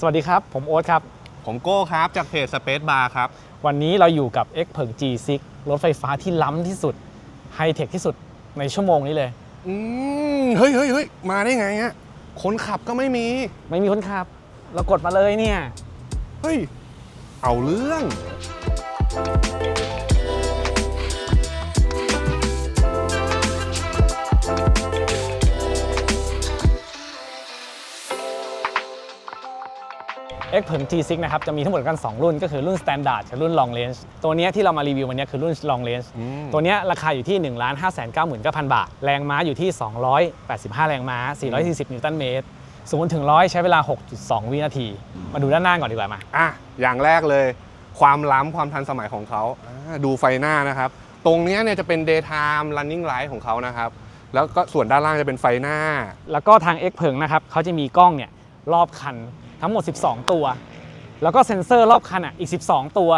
สวัสดีครับ ผมโอ๊ตครับ ผมโก้ครับ จากเพจ Space Bar ครับ วันนี้เราอยู่กับ X เผิง G6 รถไฟฟ้าที่ล้ำที่สุดไฮเทคที่สุดในชั่วโมงนี้เลย อืมเฮ้ยเฮ้ยเฮ้ยมาได้ไงฮะคนขับก็ไม่มี ไม่มีคนขับ เรากดมาเลยเนี่ย เฮ้ย เอาเรื่อง X เผิง G6 นะครับจะมีทั้งหมดกัน 2 รุ่น ก็คือรุ่น Standard กับรุ่น Long Range ตัวเนี้ยที่เรามารีวิววันเนี้ยคือรุ่น Long Range อืมตัวเนี้ยราคาอยู่ที่ 1 5 9 9 0 0 0 บาท แรงม้าอยู่ที่ 285 แรงม้า 440 นิวตันเมตรศูนย์ถึงร้อยใช้เวลา 6.2 วินาที มาดูด้านหน้าก่อนดีกว่ามาอะอย่างแรกเลย ความล้ำความทันสมัยของเขาอ่าดูไฟหน้านะครับ ตรงเนี้ยเนี่ยจะเป็น daytime running light ของเขานะครับ แล้วก็ส่วนด้านล่างจะเป็นไฟหน้า แล้วก็ทาง X เผิงนะครับเขาจะมีกล้องเนี่ยรอบคัน ทั้งหมด 12 ตัว แล้วก็เซ็นเซอร์รอบคันอะอีก 12 ตัว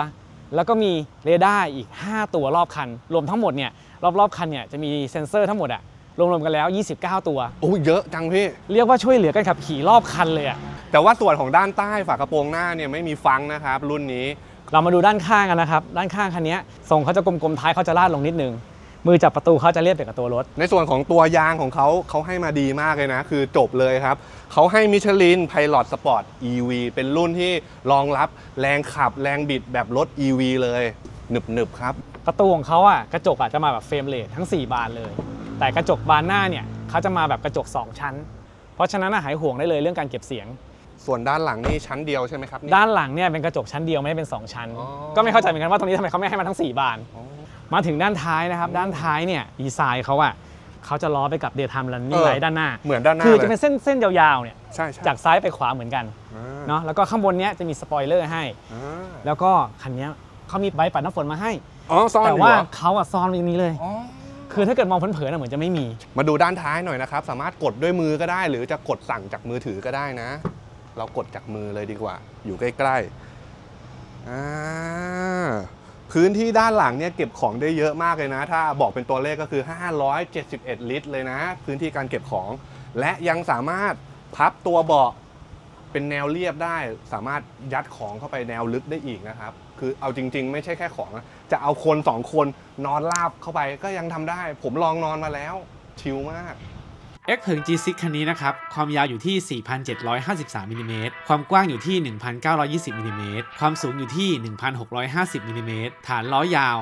แล้วก็มีเรดาร์อีก 5 ตัวรอบคัน รวมทั้งหมดเนี่ยรอบๆคันเนี่ยจะมีเซ็นเซอร์ทั้งหมดอะรวมๆกันแล้ว 29 ตัว โอ้ยเยอะจังพี่ เรียกว่าช่วยเหลือกันขับขี่รอบคันเลยอะแต่ว่าส่วนของด้านใต้ฝากระโปรงหน้าเนี่ยไม่มีฟังก์นะครับรุ่นนี้ เรามาดูด้านข้างกันนะครับ ด้านข้างคันเนี้ยทรงเขาจะกลมๆท้ายเขาจะลาดลงนิดนึง มือจับประตูเขาจะเรียบเดียวกับตัวรถ ในส่วนของตัวยางของเขาเขาให้มาดีมากเลยนะ คือจบเลยครับ เขาให้มิชลิน Pilot Sport EV เป็นรุ่นที่รองรับแรงขับแรงบิดแบบรถ EV เลยหนึบหนึบๆครับ ประตูของเขาอะกระจกอะจะมาแบบเฟรมเลสทั้ง 4 บานเลย แต่กระจกบานหน้าเนี่ยเขาจะมาแบบกระจก 2 ชั้น เพราะฉะนั้นอะหายห่วงได้เลยเรื่องการเก็บเสียง ส่วนด้านหลังนี่ชั้นเดียวใช่ไหมครับนี่ด้านหลังเนี่ยเป็นกระจกชั้นเดียวไม่ได้เป็น 2 ชั้นอ๋อก็ไม่เข้าใจเหมือนกันว่าตรงนี้ทำไมเขาไม่ให้มาทั้ง 4 บานอ๋อ มาถึงด้านท้ายนะครับ ด้านท้ายเนี่ยดีไซน์เขาอะเขาจะล้อไปกับเด y t ไทม์ r ัน n ิ n งเออไลท์ด้านหน้า เหมือนด้านหน้าคือเลจะยเป็นเส้นเส้นยาวๆเนี่ยใช่ใช่จากซ้ายไปขวาเหมือนกันอ่าเนาะแล้วก็ข้างบนเนี้ยจะมีสปอยเลอร์ให้อ่าแล้วก็คันเนี้ยเขามีใบปัดน้ำฝนมาให้อ๋อซ่อนแต่อยู่ว่าเหรอเขาอะซ่อนไว้ตรงนี้เลยอ๋อคือถ้าเกิดมองเผินๆอะเหมือนจะไม่มี มาดูด้านท้ายหน่อยนะครับ สามารถกดด้วยมือก็ได้ หรือจะกดสั่งจากมือถือก็ได้นะ เรากดจากมือเลยดีกว่า อยู่ใกล้ๆอ่า พื้นที่ด้านหลังเนี่ยเก็บของได้เยอะมากเลยนะ ถ้าบอกเป็นตัวเลขก็คือ 571 ลิตร เลยนะ พื้นที่การเก็บของ และยังสามารถพับตัวเบาะเป็นแนวเรียบได้ สามารถยัดของเข้าไปแนวลึกได้อีกนะครับ คือเอาจริง ๆ ไม่ใช่แค่ของนะจะเอาคนสองคนนอนราบเข้าไปก็ยังทำได้ ผมลองนอนมาแล้วชิลมาก X ถึง G6 คันนี้นะครับ ความยาวอยู่ที่ 4,753มิลลิเมตรความกว้างอยู่ที่ 1,920มิลลิเมตรความสูงอยู่ที่ 1,650มิลลิเมตรฐานล้อยาว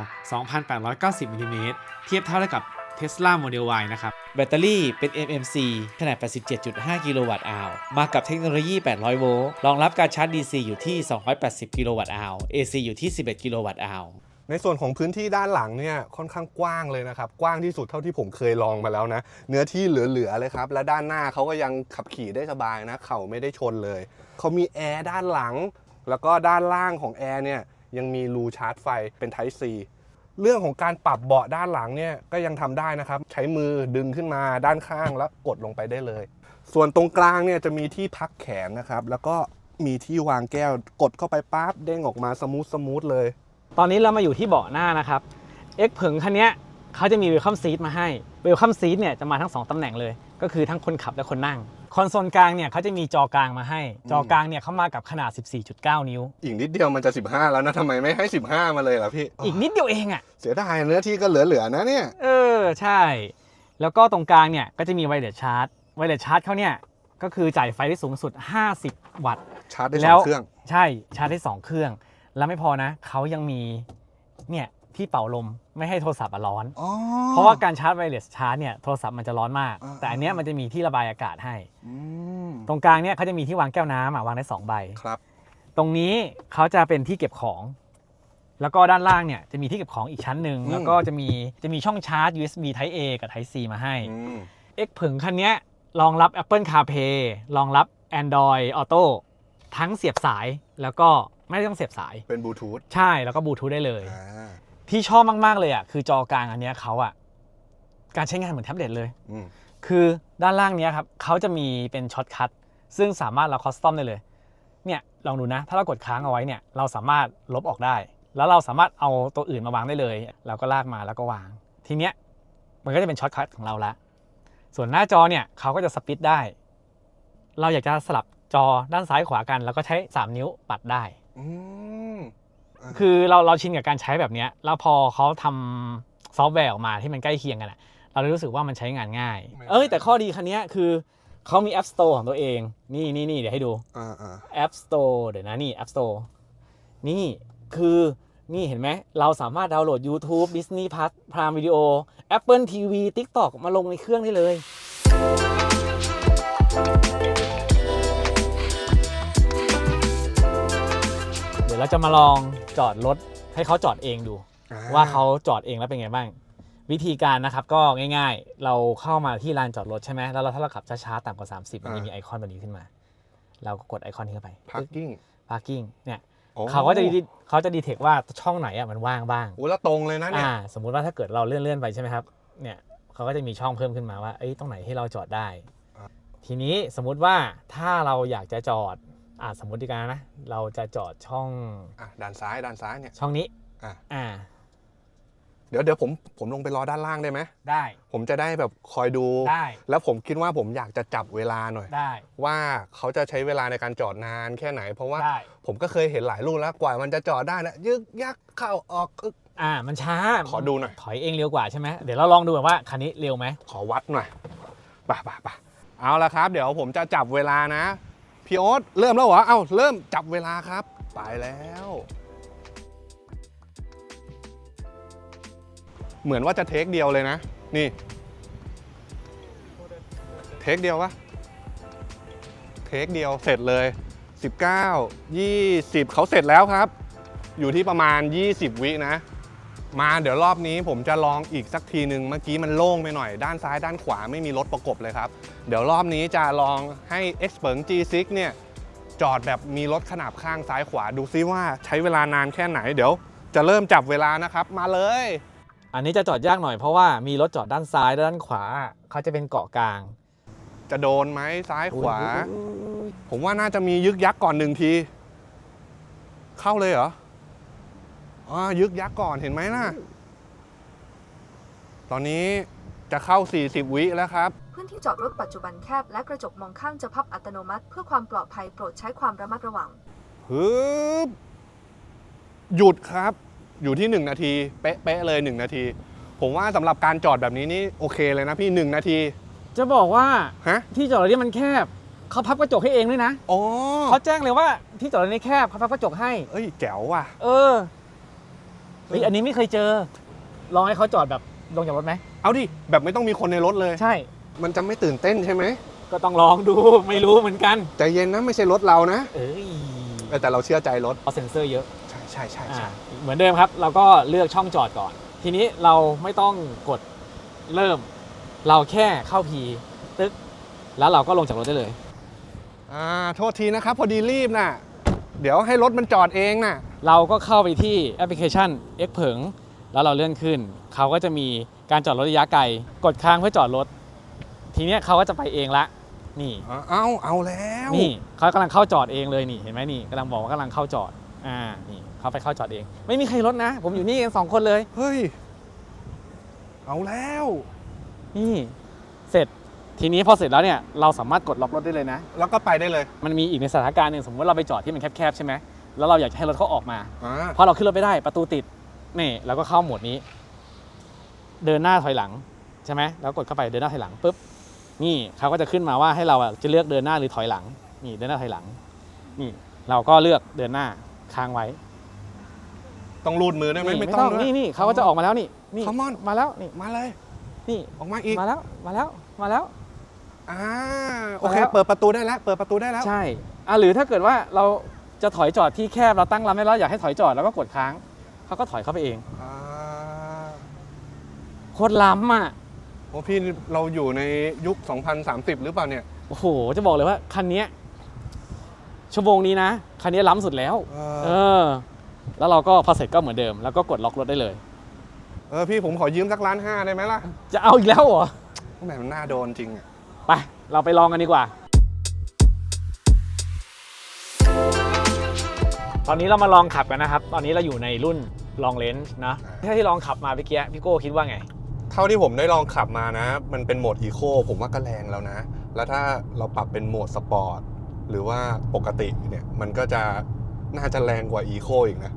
2,890มิลลิเมตรเทียบเท่าได้กับ Tesla Model Y นะครับ แบตเตอรี่เป็น MMC ขนาด 87.5 กิโลวัตต์อาวมากับเทคโนโลยี 800 โวลต์ รองรับการชาร์จ DC อยู่ที่ 280 กิโลวัตต์อาว AC อยู่ที่ 11 กิโลวัตต์อาว ในส่วนของพื้นที่ด้านหลังเนี่ยค่อนข้างกว้างเลยนะครับ กว้างที่สุดเท่าที่ผมเคยลองมาแล้วนะ เนื้อที่เหลือๆเลยครับ และด้านหน้าเขาก็ยังขับขี่ได้สบายนะ เข่าไม่ได้ชนเลย เขามีแอร์ด้านหลัง แล้วก็ด้านล่างของแอร์เนี่ยยังมีรูชาร์จไฟเป็น Type C เรื่องของการปรับเบาะด้านหลังเนี่ยก็ยังทำได้นะครับ ใช้มือดึงขึ้นมาด้านข้างแล้วกดลงไปได้เลย ส่วนตรงกลางเนี่ยจะมีที่พักแขนนะครับ แล้วก็มีที่วางแก้วกดเข้าไปปั๊บเด้งออกมาสมูทสมูทเลย ตอนนี้เรามาอยู่ที่เบาะหน้านะครับ X เผิงคันเนี้ยเขาจะมี Welcome Seat มาให้ Welcome Seat เนี่ยจะมาทั้ง 2 ตำแหน่งเลย ก็คือทั้งคนขับและคนนั่ง คอนโซลกลางเนี่ยเขาจะมีจอกลางมาให้ จอกลางเนี่ยเขามากับขนาด 14.9 นิ้ว อีกนิดเดียวมันจะ 15 แล้วนะทำไมไม่ให้ 15 มาเลยล่ะพี่ อีกนิดเดียวเองอะ เสียดายเนื้อที่ก็เหลือๆนะเนี่ย เออใช่ แล้วก็ตรงกลางเนี่ยก็จะมีไวเลสชาร์จ ไวเลสชาร์จเขาเนี่ยก็คือจ่ายไฟได้สูงสุด 50 วัตต์ ชาร์จได้สแล้อวงเครื่อง ใช่ ชาร์จได้ 2 เครื่อง แล้วไม่พอนะ เขายังมีเนี่ยที่เป่าลมไม่ให้โทรศัพท์อะร้อน อ๋อ เพราะว่าการชาร์จไวเลสชาร์จเนี่ยโทรศัพท์มันจะร้อนมาก อ่า แต่อันเนี้ยมันจะมีที่ระบายอากาศให้ อืมตรงกลางเนี่ยเขาจะมีที่วางแก้วน้ำอะวางได้2ใบ ครับ ตรงนี้เขาจะเป็นที่เก็บของ แล้วก็ด้านล่างเนี่ยจะมีที่เก็บของอีกชั้นหนึ่งอืม แล้วก็จะมีจะมีช่องชาร์จ USB Type A กับ Type C มาให้ อืม X ผึ่งคันเนี้ยรองรับ Apple CarPlay รองรับ Android Auto ทั้งเสียบสายแล้วก็ ไม่ต้องเสียบสาย เป็นบลูทูธใช่แล้วก็บลูทูธได้เลย อ่าที่ชอบมากๆเลยอะคือจอกลางอันเนี้ยเขาอะการใช้งานเหมือนแท็บเล็ตเลย อืมคือด้านล่างเนี้ยครับเขาจะมีเป็นช็อตคัทซึ่งสามารถเราคอสตอมได้เลยเนี่ยลองดูนะ ถ้าเรากดค้างเอาไว้เนี่ยเราสามารถลบออกได้ แล้วเราสามารถเอาตัวอื่นมาวางได้เลย เราก็ลากมาแล้วก็วาง ทีเนี้ยมันก็จะเป็นช็อตคัทของเราละส่วนหน้าจอเนี่ยเขาก็จะสปิดได้ เราอยากจะสลับจอด้านซ้ายขวากัน แล้วก็ใช้ 3 นิ้วปัดได้อืมอ่า คือเราเราชินกับการใช้แบบเนี้ยแล้วพอเขาทำซอฟต์แวร์ออกมาที่มันใกล้เคียงกันอะเราเลยรู้สึกว่ามันใช้งานง่าย เอ้ย แต่ข้อดีคันเนี้ยคือเขามี App Store ของตัวเอง นี่นี่นี่เดี๋ยวให้ดูอ่าอ่า App Store เดี๋ยวนะนี่ App Store นี่คือนี่เห็นไหม เราสามารถดาวน์โหลด YouTube Disney Plus Prime Video Apple TV TikTok มาลงในเครื่องได้เลย ดี๋ยวเราจะมาลองจอดรถให้เขาจอดเองดูอ่ว่าเขาจอดเองแล้วเป็นไงบ้าง วิธีการนะครับก็ง่ายๆ เราเข้ามาที่ลานจอดรถใช่ไหมแล้วเราถ้าเราขับช้าๆต่ำกว่า 30 มันจะมีไอคอนตัวนี้ขึ้นมา เราก็กดไอคอนนี้เข้าไปพาร์กิ้งพาร์กิ้งเนี่ยโอ้เขาก็จะดีเขาจะดีเทคว่าช่องไหนอะมันว่างบ้างโอ้แล้วตรงเลยนะเนี่ยอ่าสมมุติว่าถ้าเกิดเราเลื่อนเลื่อนๆไปใช่ไหมครับเนี่ยเขาก็จะมีช่องเพิ่มขึ้นมาว่าเอ้ยตรงไหนที่เราจอดได้ ทีนี้สมมุติว่าถ้าเราอยากจะจอด อ่าสมมติการนะ เราจะจอดช่องอะด้านซ้ายด้านซ้ายเนี่ย ช่องนี้ อะ อ่า เดี๋ยวเดี๋ยวผมผมลงไปรอด้านล่างได้ไหมได้ผมจะได้แบบคอยดู ได้แล้วผมคิดว่าผมอยากจะจับเวลาหน่อย ได้ว่าเขาจะใช้เวลาในการจอดนานแค่ไหน เพราะว่า ได้ ผมก็เคยเห็นหลายรุ่นแล้วกว่ามันจะจอดได้นะยึกยักเข้าออกอึกอ่า มันช้าขอดูหน่อย ถอยเองเร็วกว่าใช่ไหมเดี๋ยวเราลองดูก่อนว่าคันนี้เร็วไหมขอวัดหน่อยป่ะป่ะป่ะเอาละครับ เดี๋ยวผมจะจับเวลานะ พี่โอ๊ตเริ่มแล้วเหรอ เอ้า เริ่มจับเวลาครับ ไปแล้ว เหมือนว่าจะเทคเดียวเลยนะ นี่ เทคเดียววะเทคเดียวเสร็จเลย 19 20 เขาเสร็จแล้วครับ อยู่ที่ประมาณ 20 วินะ มาเดี๋ยวรอบนี้ผมจะลองอีกสักทีหนึ่งเมื่อกี้มันโล่งไปหน่อยด้านซ้ายด้านขวาไม่มีรถประกบเลยครับ เดี๋ยวรอบนี้จะลองให้ x p e r t G6 เนี่ยจอดแบบมีรถขนาบข้างซ้ายขวาดูซิว่าใช้เวลานานแค่ไหนเดี๋ยว จะเริ่มจับเวลานะครับมาเลย อันนี้จะจอดยากหน่อยเพราะว่ามีรถจอดด้านซ้ายด้านขวาเขาจะเป็นเกาะกลาง จะโดนไหมซ้ายขวาอุ๊ยอุ๊ยอุ๊ยผมว่าน่าจะมียึกยักก่อนหนึ่งที เข้าเลยเหรอ อ๋อยึกยักก่อนเห็นไหมน่ะ ตอนนี้จะเข้า 40 วิแล้วครับ พื้นที่จอดรถปัจจุบันแคบและกระจกมองข้างจะพับอัตโนมัติ เพื่อความปลอดภัยโปรดใช้ความระมัดระวังฮึบหยุดครับ อยู่ที่ 1 นาที เป๊ะๆเลย 1 นาที ผมว่าสำหรับการจอดแบบนี้นี่โอเคเลยนะพี่ 1 นาที จะบอกว่าฮะ ที่จอดรถนี่มันแคบเขาพับกระจกให้เองด้วยนะอ๋อเขาแจ้งเลยว่าที่จอดรถนี่แคบเขาพับกระจกให้ เอ้ยแจ๋วว่ะ เออ เฮ้ยอันนี้ไม่เคยเจอ ลองให้เขาจอดแบบลงจากรถไหม เอาดิ แบบไม่ต้องมีคนในรถเลย ใช่ มันจะไม่ตื่นเต้นใช่ไหม ก็ต้องลองดู ไม่รู้เหมือนกัน ใจเย็นนะไม่ใช่รถเรานะ เอ้ยเออแต่เราเชื่อใจรถ เอาเซ็นเซอร์เยอะ ใช่ใช่ใช่อ่าใช่เหมือนเดิมครับ เราก็เลือกช่องจอดก่อน ทีนี้เราไม่ต้องกดเริ่ม เราแค่เข้าพีตึ๊ก แล้วเราก็ลงจากรถได้เลย อ่า โทษทีนะครับ พอดีรีบน่ะ เดี๋ยวให้รถมันจอดเองน่ะ เราก็เข้าไปที่แอปพลิเคชัน X เผิง แล้วเราเลื่อนขึ้น เขาก็จะมีการจอดรถระยะไกล กดค้างเพื่อจอดรถ ทีเนี้ยเขาก็จะไปเองละ นี่ เอาเอาแล้วนี่เขากำลังเข้าจอดเองเลยนี่ เห็นไหมนี่กำลังบอกว่ากำลังเข้าจอด อ่า นี่เขาไปเข้าจอดเอง ไม่มีใครรถนะ ผมอยู่นี่กันสองคนเลย เฮ้ย เอาแล้ว นี่ เสร็จ ทีนี้พอเสร็จแล้วเนี่ย เราสามารถกดล็อกรถได้เลยนะ แล้วก็ไปได้เลย มันมีอีกในสถานการณ์หนึ่งสมมติว่าเราไปจอดที่มันแคบๆใช่ไหม แล้วเราอยากจะให้รถเขาออกมาอ่าพอเราขึ้นรถไม่ได้ประตูติดนี่เราก็เข้าโหมดนี้ เดินหน้าถอยหลังใช่ไหมแล้วกดเข้าไปเดินหน้าถอยหลังปุ๊บนี่เขาก็จะขึ้นมาว่าให้เราอะจะเลือกเดินหน้าหรือถอยหลัง นี่เดินหน้าถอยหลัง นี่เราก็เลือกเดินหน้าค้างไว้ต้องรูดมือได้ไหมนี่ไม่ต้องด้วย นี่นี่เขาก็จะออกมาแล้วนี่นี่ Come on มาแล้วนี่มาเลย นี่ออกมาอีกมาแล้วมาแล้วมาแล้ว อ่าโอเคมาแล้ว เปิดประตูได้แล้ว เปิดประตูได้แล้ว ใช่อะหรือถ้าเกิดว่าเรา จะถอยจอดที่แคบเราตั้งลำไว้แล้วอยากให้ถอยจอดแล้วก็กดค้างเขาก็ถอยเข้าไปเองอ่าโคตรล้ำอะโอ้พี่เราอยู่ในยุค 2030 หรือเปล่าเนี่ยโอ้โหจะบอกเลยว่าคันเนี้ยชั่วโมงนี้นะคันนี้ล้ำสุดแล้ว เอเอออ แล้วเราก็พอเสร็จก็เหมือนเดิม แล้วก็กดล็อกรถได้เลย เออพี่ผมขอยืมสักล้านห้าได้ไหมล่ะจะเอาอีกแล้วเหรอแหมมันน่าโดนจริงอะไปเราไปลองกันดีกว่า ตอนนี้เรามาลองขับกันนะครับ ตอนนี้เราอยู่ในรุ่น long range นะถ้าที่ลองขับมาเมื่อกี้พี่โก้คิดว่าไง เท่าที่ผมได้ลองขับมานะ มันเป็นโหมดอีโคผมว่าก็แรงแล้วนะ แล้วถ้าเราปรับเป็นโหมดสปอร์ตหรือว่าปกติเนี่ยมันก็จะน่าจะแรงกว่าอีโคอีกนะ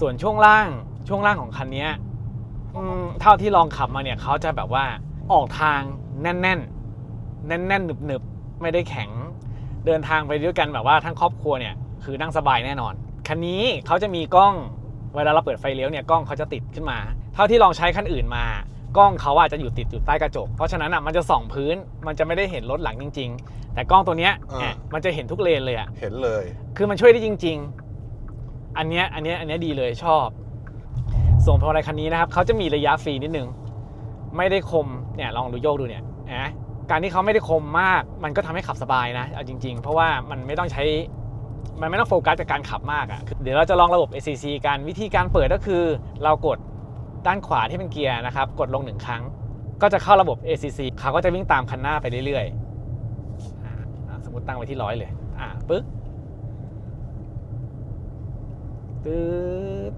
ส่วนช่วงล่างช่วงล่างของคันเนี้ยอืมเท่าที่ลองขับมาเนี่ยเขาจะแบบว่าออกทางแน่น ๆ แน่นๆหนึบๆไม่ได้แข็ง เดินทางไปด้วยกันแบบว่าทั้งครอบครัวเนี่ยคือนั่งสบายแน่นอน คันนี้เขาจะมีกล้องเวลาเราเปิดไฟเลี้ยวเนี่ยกล้องเขาจะติดขึ้นมา เท่าที่ลองใช้คันอื่นมากล้องเขาอาจจะอยู่ติดอยู่ใต้กระจก เพราะฉะนั้นอะมันจะส่องพื้นมันจะไม่ได้เห็นรถหลังจริง ๆ แต่กล้องตัวเนี้ยอ่าเนี่ยมันจะเห็นทุกเลนเลยอะ เห็นเลย คือมันช่วยได้จริง ๆ อันเนี้ยอันเนี้ยอันเนี้ยดีเลยชอบ ส่วนพออะไรคันนี้นะครับเขาจะมีระยะฟรีนิดนึง ไม่ได้คมเนี่ยลองดูโยกดูเนี่ยนะการที่เขาไม่ได้คมมาก มันก็ทำให้ขับสบายนะเอาจริง ๆ เพราะว่ามันไม่ต้องใช้ มันไม่ต้องโฟกัสกับการขับมากอะ่ะคือเดี๋ยวเราจะลองระบบ ACC กันวิธีการเปิดก็คือ เรากดด้านขวาที่เป็นเกียร์นะครับ กดลงหนึ่งครั้ง ก็จะเข้าระบบ ACC เขาก็จะวิ่งตามคันหน้าไปเรื่อยๆอ่าอ่าสมมติตั้งไว้ที่ร้อยเลย อ่าปึ๊กตืด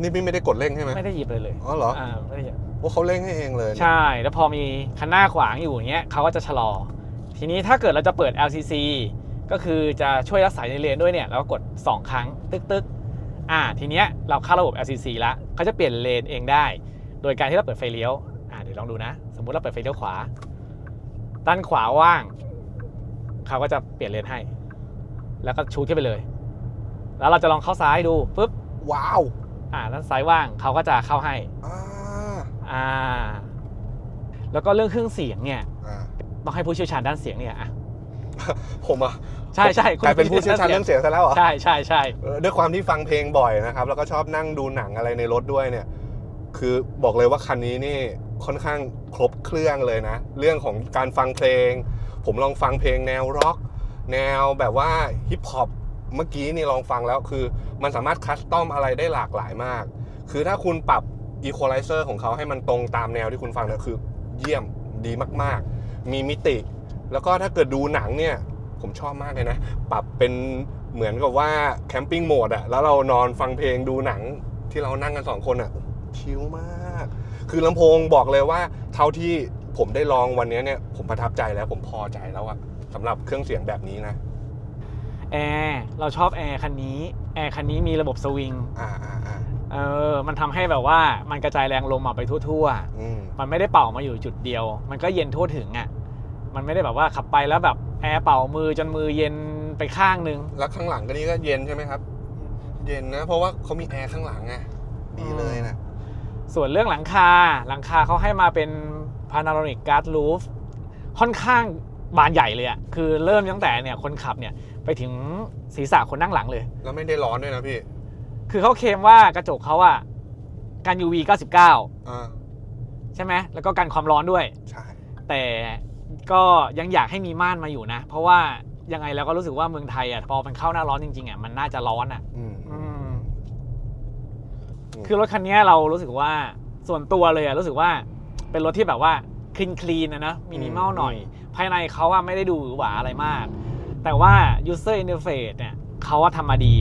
นี่พี่ไม่ได้กดเร่งใช่ไหมไม่ได้หยิบเลยเลย อ๋อเหรอ อ่าไม่ได้หยิบว่าเขาเร่งให้เองเลย ใช่ แล้วพอมีคันหน้าขวางอยู่อย่างเงี้ยเขาก็จะชะลอ ทีนี้ถ้าเกิดเราจะเปิด LCC ก็คือจะช่วยรักษาในเลนด้วยเนี่ยเราก็กด 2 ครั้ง ตึกตึกอ่าทีเนี้ยเราเข้าระบบ LCC แล้วเขาจะเปลี่ยนเลนเองได้ โดยการที่เราเปิดไฟเลี้ยวอ่าเดี๋ยวลองดูนะ สมมุติเราเปิดไฟเลี้ยวขวา ด้านขวาว่างเขาก็จะเปลี่ยนเลนให้ แล้วก็ชูขึ้นไปเลย แล้วเราจะลองเข้าซ้ายดูปุ๊บว้าวอ่าด้านซ้ายว่างเขาก็จะเข้าให้อ่าอ่าแล้วก็เรื่องเครื่องเสียงเนี่ยอ่าต้องให้ผู้เชี่ยวชาญด้านเสียงเนี่ยอะ ผมอะใช่ใช่กลายเป็นผู้เชี่ยวชาญเรื่องเสียงซะแล้วเหรอใช่ใช่ใช่เออด้วยความที่ฟังเพลงบ่อยนะครับ แล้วก็ชอบนั่งดูหนังอะไรในรถด้วยเนี่ย คือบอกเลยว่าคันนี้นี่ค่อนข้างครบเครื่องเลยนะ เรื่องของการฟังเพลง ผมลองฟังเพลงแนวร็อก แนวแบบว่าฮิปฮอปเมื่อกี้นี่ลองฟังแล้วคือมันสามารถคัสตอมอะไรได้หลากหลายมาก คือถ้าคุณปรับอีควอไลเซอร์ของเขาให้มันตรงตามแนวที่คุณฟังเนี่ยคือเยี่ยมดีมาก ๆ มีมิติ แล้วก็ถ้าเกิดดูหนังเนี่ยผมชอบมากเลยนะ ปรับเป็นเหมือนกับว่าแคมปิ้งโหมดอะแล้วเรานอนฟังเพลงดูหนังที่เรานั่งกันสองคนอะชิลมาก คือลำโพงบอกเลยว่า เท่าที่ผมได้ลองวันนี้เนี่ย ผมประทับใจแล้วผมพอใจแล้วอะสำหรับเครื่องเสียงแบบนี้นะแอร์เราชอบแอร์คันนี้แอร์คันนี้มีระบบสวิงอ่าอ่าอ่าเออมันทำให้แบบว่ามันกระจายแรงลมออกไปทั่วอืมๆมันไม่ได้เป่ามาอยู่จุดเดียว มันก็เย็นทั่วถึงอะ มันไม่ได้แบบว่าขับไปแล้วแบบแอร์เป่ามือจนมือเย็นไปข้างนึง แล้วข้างหลังก็นี่ก็เย็นใช่ไหมครับ เย็นนะ เพราะว่าเขามีแอร์ข้างหลังไงดีเลยนะส่วนเรื่องหลังคาหลังคาเขาให้มาเป็น panoramic glass roof ค่อนข้างบานใหญ่เลยอะคือเริ่มตั้งแต่เนี่ยคนขับเนี่ยไปถึงศีรษะคนนั่งหลังเลย แล้วไม่ได้ร้อนด้วยนะพี่ คือเขาเคลมว่ากระจกเขาอะกัน UV 99อ่าใช่ไหมแล้วก็กันความร้อนด้วย ใช่ แต่ ก็ยังอยากให้มีม่านมาอยู่นะ เพราะว่ายังไงเราก็รู้สึกว่าเมืองไทยอะพอมันเข้าหน้าร้อนจริงๆอะมันน่าจะร้อนอะอืมอืมอืมคือรถคันนี้เรารู้สึกว่าส่วนตัวเลยอะรู้สึกว่าเป็นรถที่แบบว่าคลีนคลีนนะนะมินิมอลหน่อย ภายในเขาอะไม่ได้ดูหวือหวาอะไรมาก แต่ว่า user interface เนี่ยเขาว่าทำมาดี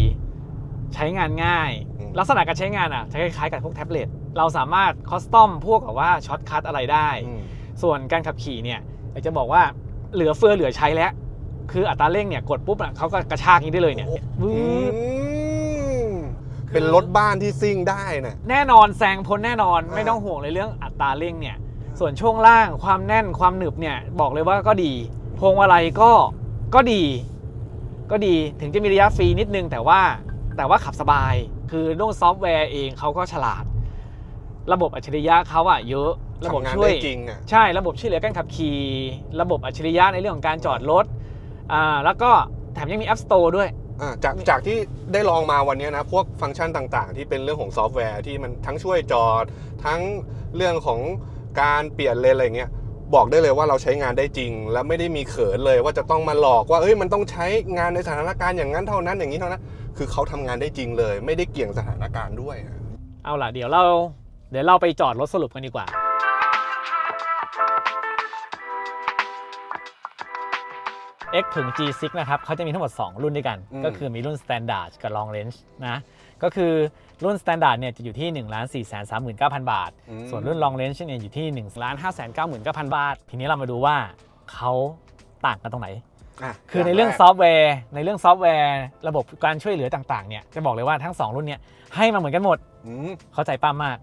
ใช้งานง่ายอืมลักษณะการใช้งานอะจะคล้ายๆกับพวกแท็บเล็ตเราสามารถคอสตอมพวกแบบว่าช็อตคัทอะไรได้อืมส่วนการขับขี่เนี่ย อยากจะบอกว่าเหลือเฟือเหลือใช้แล้ว คืออัตราเร่งเนี่ยกดปุ๊บอะเขาก็กระชากนี้ได้เลยเนี่ยโอ้วือืดมเป็นรถบ้านที่ซิ่งได้น่ะ แน่นอนแซงพ้นแน่นอนอ่า ไม่ต้องห่วงเลยเรื่องอัตราเร่งเนี่ย ส่วนช่วงล่างความแน่นความหนึบเนี่ยบอกเลยว่าก็ดี พวงมาลัยก็ก็ดี ก็ดีถึงจะมีระยะฟรีนิดนึง แต่ว่าแต่ว่าขับสบาย คือเรื่องซอฟต์แวร์เองเขาก็ฉลาด ระบบอัจฉริยะเขาอะเยอะ ระบบทำงานช่วยได้จริงอะ ใช่ระบบช่วยเหลือการขับขี่ ระบบอัจฉริยะในเรื่องของการจอดรถอ่าแล้วก็แถมยังมี App Store ด้วย อ่าจากจากที่ได้ลองมาวันนี้นะพวกฟังก์ชันต่างๆ ที่เป็นเรื่องของซอฟต์แวร์ที่มันทั้งช่วยจอด ทั้งเรื่องของการเปลี่ยนเลนอะไรเงี้ยบอกได้เลยว่าเราใช้งานได้จริง และไม่ได้มีเขินเลยว่าจะต้องมาหลอกว่าเอ้ยมันต้องใช้งานในสถานการณ์อย่างนั้นเท่านั้นอย่างนี้เท่านั้นคือเขาทำงานได้จริงเลย ไม่ได้เกี่ยงสถานการณ์ด้วยอะเอาล่ะเดี๋ยวเรา เดี๋ยวเราไปจอดรถสรุปกันดีกว่า X ถึง G6 นะครับเขาจะมีทั้งหมด 2 รุ่นด้วยกัน ก็คือมีรุ่น Standard กับ Long Range นะก็คือรุ่น Standard เนี่ยจะอยู่ที่ 1 4 3 9 0 0 0 บาทอืมส่วนรุ่น Long Range เนี่ยอยู่ที่ 1 5 9 9 0 0 0 บาท ทีนี้เรามาดูว่าเขาต่างกันตรงไหนะคือในเรื่องย่าซแกอฟต์แวร์ในเรื่องซอฟต์แวร์ ระบบการช่วยเหลือต่างๆเนี่ยจะบอกเลยว่าทั้ง 2 รุ่นเนี่ยให้มาเหมือนกันหมดอืมเข้าใจป้ามาก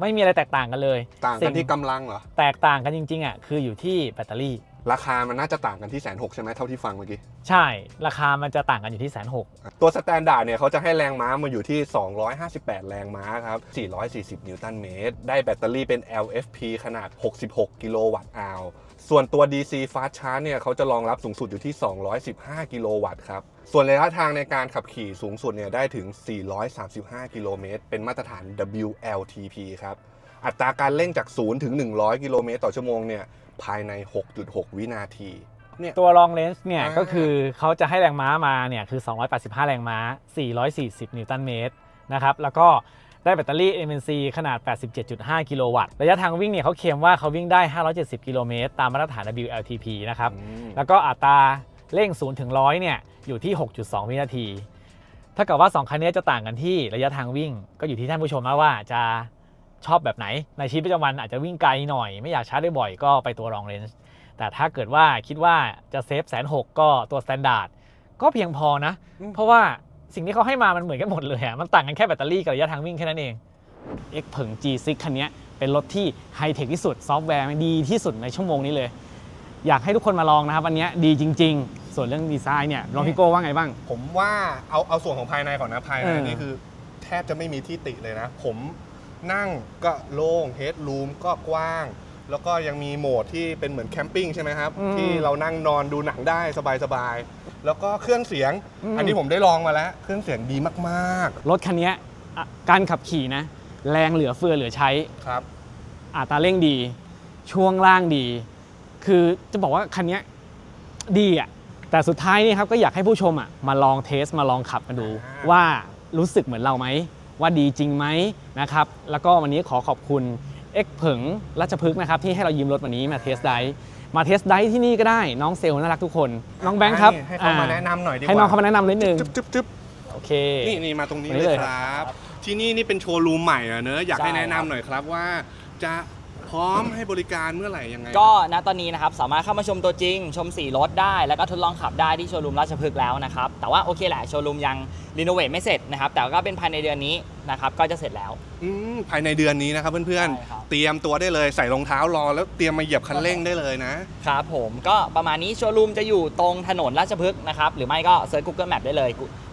ไม่มีอะไรแตกต่างกันเลย ต่างกันสิ่ที่กำลังเหรอแตกต่างกันจริงๆอะคืออยู่ที่แบตเตอรี่ ราคามันน่าจะต่างกันที่แสนหกใช่ไหมเท่าที่ฟังเมื่อกี้ ใช่ ราคามันจะต่างกันอยู่ที่แสนหกตัวสแตนดาร์ดเนี่ยเขาจะให้แรงม้ามาอยู่ที่ 258 แรงม้าครับ 440 นิวตันเมตร ได้แบตเตอรี่เป็น LFP ขนาด 66 กิโลวัตต์อาวส่วนตัว DC Fast Charge เนี่ยเขาจะรองรับสูงสุดอยู่ที่ 215 กิโลวัตต์ครับ ส่วนระยะทางในการขับขี่สูงสุดเนี่ยได้ถึง 435 กิโลเมตร เป็นมาตรฐาน WLTP ครับ อัตราการเร่งจาก 0 ถึง 100 กิโลเมตรต่อชั่วโมงเนี่ยภายใน 6.6 วินาทีเนี่ย ตัว long range เนี่ยอ่า ก็คือเขาจะให้แรงม้ามาเนี่ยคือ 285 แรงม้า 440 นิวตันเมตรนะครับ แล้วก็ได้แบตเตอรี่ MNC ขนาด 87.5 กิโลวัตต์ ระยะทางวิ่งเนี่ยเขาเคลมว่าเขาวิ่งได้ 570 กิโลเมตร ตามมาตรฐาน WLTP นะครับ อืม แล้วก็อัตราเร่ง 0 ถึง 100 เนี่ย อยู่ที่ 6.2 วินาที ถ้าเกิดว่า 2 คันนี้จะต่างกันที่ระยะทางวิ่ง ก็อยู่ที่ท่านผู้ชมนะว่าจะ ชอบแบบไหน ในชีวิตประจำวันอาจจะวิ่งไกลหน่อย ไม่อยากชาร์จได้บ่อยก็ไปตัว long range แต่ถ้าเกิดว่าคิดว่าจะเซฟแสนหกก็ตัว standard ก็เพียงพอนะ อืม เพราะว่าสิ่งที่เขาให้มามันเหมือนกันหมดเลยอะมันต่างกันแค่แบตเตอรี่กับระยะทางวิ่งแค่นั้นเอง X เผิง G6 คันนี้เป็นรถที่ไฮเทคที่สุด ซอฟต์แวร์มันดีที่สุดในชั่วโมงนี้เลย อยากให้ทุกคนมาลองนะครับวันนี้ดีจริง ๆ ส่วนเรื่องดีไซน์เนี่ยลองพี่โก้ว่าไงบ้าง ผมว่าเอาเอาส่วนของภายในก่อนนะภายในเออ นี่คือ แทบจะไม่มีที่ติเลยนะ ผม นั่งก็โล่งเฮดรูมก็กว้าง แล้วก็ยังมีโหมดที่เป็นเหมือนแคมปิ้งใช่ไหมครับที่เรานั่งนอนดูหนังได้สบายๆ แล้วก็เครื่องเสียงอันนี้ผมได้ลองมาแล้ว เครื่องเสียงดีมากรถคันนี้อะการขับขี่นะ แรงเหลือเฟือเหลือใช้ ๆ ครับ อัตราเร่งดี ช่วงล่างดี คือจะบอกว่าคันเนี้ยดีอะ แต่สุดท้ายนี่ครับก็อยากให้ผู้ชมอะมาลองเทสมาลองขับกันดู อ่า ว่ารู้สึกเหมือนเราไหม ว่าดีจริงไหมนะครับแล้วก็วันนี้ขอขอบคุณ X เผิงรัชพฤกษ์นะครับที่ให้เรายืมรถวันนี้มาเทสไดฟ์มาเทสไดฟ์ที่นี่ก็ได้น้องเซลล์น่ารักทุกคน น้องแบงค์ครับให้เขามาแนะนำหน่อยดีกว่าให้น้องเขามาแนะนำนิดนึงจึ๊บจึ๊บจึ๊บโอเคนี่นี่มาตรงนี้ตรงนี้เลเลยยครับ ที่นี่นี่เป็นโชว์รูมใหม่อะเนอะอยากให้ใช่แนะนำครับหน่อยครับว่าจะพร้อมให้บริการเมื่อไหร่ยังไง ก็ณตอนนี้นะครับสามารถเข้ามาชมตัวจริง ชมสีรถได้ แล้วก็ทดลองขับได้ที่โชว์รูมราชพฤกษ์แล้วนะครับ แต่ว่าโอเคแหละโชว์รูมยัง รีโนเวทไม่เสร็จนะครับ แต่ก็เป็นภายในเดือนนี้นะครับ ก็จะเสร็จแล้ว อืมภายในเดือนนี้นะครับเพื่อนใช่ครับ ๆ เตรียมตัวได้เลยใส่รองเท้ารอแล้วเตรียมมาเหยียบคันเร่งได้เลยนะ ครับผมก็ประมาณนี้โชว์รูมจะอยู่ตรงถนนราชพฤกษ์นะครับ หรือไม่ก็เซิร์ช Google Map ได้เลย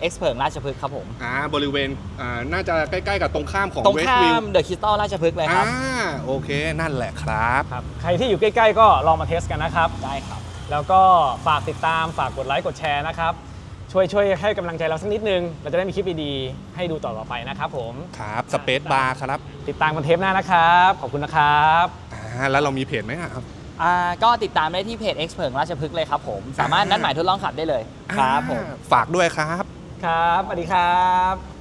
X เพิงราชพฤกษ์ครับผม อ่าบริเวณอ่าน่าจะใกล้ๆกับตรงข้ามของตรงเวสข้าต์วิวมเดอะคริสตัลราชพฤกษ์เลยคอ่ารับ โอเคนั่นแหละครับ ครับใครที่อยู่ใกล้ ๆ ก็ลองมาเทสกันนะครับ ได้ครับ แล้วก็ฝากติดตามฝากกดไลค์กดแชร์นะครับ ช่วยช่วยให้กำลังใจเราสักนิดนึง เราจะได้มีคลิปดีๆให้ดูต่อๆไปนะครับผม ครับสเปซบาร์ครับติดตามกันเทปหน้านะครับ ขอบคุณนะครับอ่าแล้วเรามีเพจไหมอะครับ อ่าก็ติดตามได้ที่เพจ X เพิงราชพฤกษ์เลยครับผม สามารถนัดหมายทดลองขับได้เลย ครับผม อ่าฝากด้วยครับ ครับสวัสดีครับ